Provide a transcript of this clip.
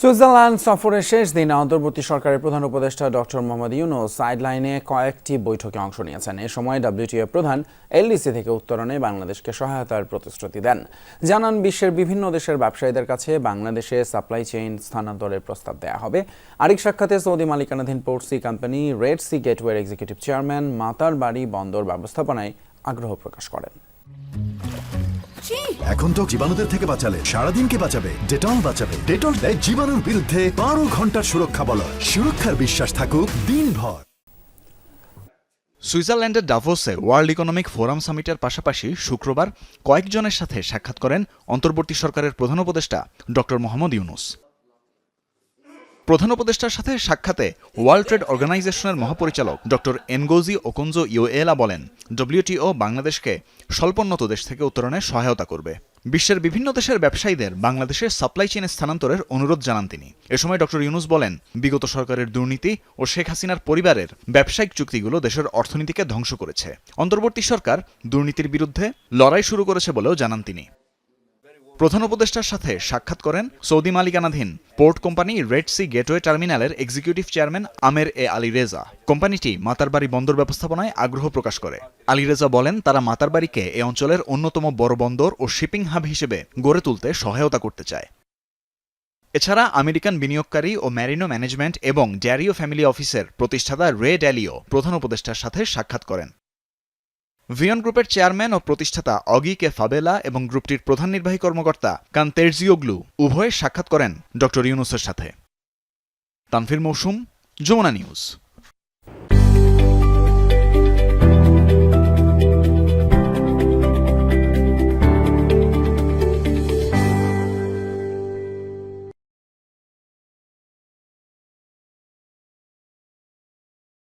Switzerland সফরের শেষ দিনে অন্তর্বর্তী সরকারের প্রধান উপদেষ্টা ডক্টর মোহাম্মদ ইউনুস সাইডলাইনে কয়েকটি বৈঠকে অংশ নিয়েছেন। এ সময় ডব্লিউটিও প্রধান এলডিসি থেকে উত্তরণে বাংলাদেশকে সহায়তার প্রতিশ্রুতি দেন। জানান, বিশ্বের বিভিন্ন দেশের ব্যবসায়ীদের কাছে বাংলাদেশে সাপ্লাই চেইন স্থানান্তরের প্রস্তাব দেওয়া হবে। আরেক সাক্ষাতে সৌদি মালিকানাধীন port sea company Red Sea গেটওয়ের executive chairman মাতার বাড়ি বন্দর ব্যবস্থাপনায় আগ্রহ প্রকাশ করেন। এখন তো জীবাণুদের থেকে বাঁচালে সারাদিনকে বাঁচাবে ডেটল বাঁচাবে। ডেটল দেয় জীবাণুর বিরুদ্ধে বারো ঘণ্টার সুরক্ষা বল। সুরক্ষার বিশ্বাস থাকুক দিনভর। সুইজারল্যান্ডের ডাভোসে ওয়ার্ল্ড ইকোনমিক ফোরাম সামিটের পাশাপাশি শুক্রবার কয়েকজনের সাথে সাক্ষাৎ করেন অন্তর্বর্তী সরকারের প্রধান উপদেষ্টা ড মোহাম্মদ ইউনুস। প্রধান উপদেষ্টার সাথে সাক্ষাতে ওয়ার্ল্ড ট্রেড অর্গানাইজেশনের মহাপরিচালক ড এনগোজি ওকোনজো ইউএলা বলেন, ডব্লিউটিও বাংলাদেশকে স্বল্পোন্নত দেশ থেকে উত্তরণে সহায়তা করবে। বিশ্বের বিভিন্ন দেশের ব্যবসায়ীদের বাংলাদেশের সাপ্লাই চেইনে স্থানান্তরের অনুরোধ জানান তিনি। এ সময় ড ইউনুস বলেন, বিগত সরকারের দুর্নীতি ও শেখ হাসিনার পরিবারের ব্যবসায়িক চুক্তিগুলো দেশের অর্থনীতিকে ধ্বংস করেছে। অন্তর্বর্তী সরকার দুর্নীতির বিরুদ্ধে লড়াই শুরু করেছে বলেও জানান তিনি। প্রধান উপদেষ্টার সাথে সাক্ষাৎ করেন সৌদি মালিকানাধীন port company Red Sea gateway টার্মিনালের executive chairman Amer A Ali Reza. কোম্পানিটি মাতারবাড়ি বন্দর ব্যবস্থাপনায় আগ্রহ প্রকাশ করে। আলী রেজা বলেন, তারা মাতারবাড়িকে এ অঞ্চলের অন্যতম বড় বন্দর ও শিপিং হাব হিসেবে গড়ে তুলতে সহায়তা করতে চায়। এছাড়া আমেরিকান বিনিয়োগকারী ও ম্যারিনো ম্যানেজমেন্ট এবং ড্যারিও ফ্যামিলি অফিসের প্রতিষ্ঠাতা রে ড্যালিও প্রধান উপদেষ্টার সাথে সাক্ষাৎ করেন। ভিয়ন গ্রুপের চেয়ারম্যান ও প্রতিষ্ঠাতা অগি কে ফাবেলা এবং গ্রুপটির প্রধান নির্বাহী কর্মকর্তা কান্তেরজিওগ্লু উভয়ে সাক্ষাৎ করেন ড ইউনুসের সাথে। তানফির মৌসুম, যমুনা নিউজ।